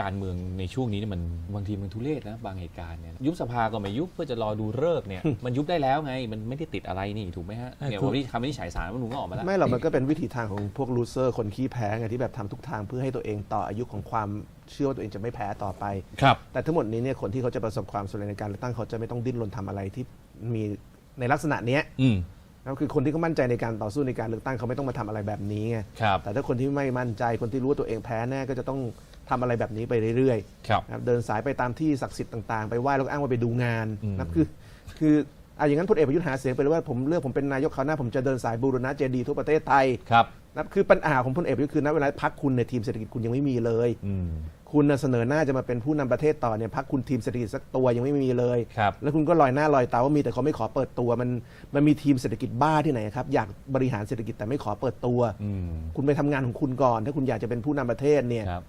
การเมืองในช่วงนี้เนี่ยมันบางทีมันทุเรศนะบางเหตุการณ์เนี่ยยุบสภาก็ไม่ยุบเพื่อจะรอดูเลิกษ์เนี่ย มันยุบได้แล้วไง มันไม่ได้ติดอะไรนี่ถูกไหมฮะเออเนี่ยคุณวันนี้คำวินิจฉัยศาลรัฐธรรมนูญก็ออกมาแล้วไม่หรอกมันก็เป็นวิถีทางของพวกลูเซอร์คนขี้แพ้ไงที่แบบทำทุกทางเพื่อให้ตัวเองต่ออายุของความเชื่อว่าตัวเองจะไม่แพ้ต่อไปครับแต่ทั้งหมดนี้เนี่ยคนที่เขาจะประสบความสำเร็จในการเลือกตั้งเขาจะไม่ต้องดิ้นรนทำอะไรที่มีในลักษณะเนี้ยอืมนะคือคนที่เขามั่นใจในการต่อสู้ในการเลือกตั้งเขาไม่ต้องมาทำอะไรแบบนี้ไงครับแต่ถ้าคนที่ไม่มั่นใจคนที่รู้ว่าตัวเองแพ้แน่ก็จะต้อง ทำอะไรแบบนี้ไปเรื่อยครับๆนะครับเดินสายไปตามที่ศักดิ์สิทธิ์ต่างๆ ไปไหว้แล้วก็อ้างว่าไปดูงานอืมนะครับคือ คืออะอย่างนั้นพลเอกประยุทธ์หาเสียงไปเลยว่าผมเลือกผมเป็นนายกคราวหน้าผมจะเดินสายบูรณะเจดีย์ทั่วประเทศไทยครับนะครับคือปัญหาของพลเอกประยุทธ์คือณเวลาพักคุณในยทีมเศรษฐกิจคุณยังไม่มีเลยอืมคุณน่ะเสนอหน้าจะมาเป็นผู้นำประเทศต่อเนี่ยพักคุณทีมเศรษฐกิจสักตัวยังไม่มีเลยครับแล้วคุณก็ลอยหน้าลอยตาว่ามีแต่เขาไม่ขอเปิดตัวมันมันมีทีมเศรษฐกิจบ้าที่ไหนครับอยากบริหารเศรษฐกิจแต่ไม่ขอเปิดตัวอืมคุณไปทำงานของคุณก่อน ถ้าคุณอยากจะเป็นผู้นำประเทศเนี่ยครับ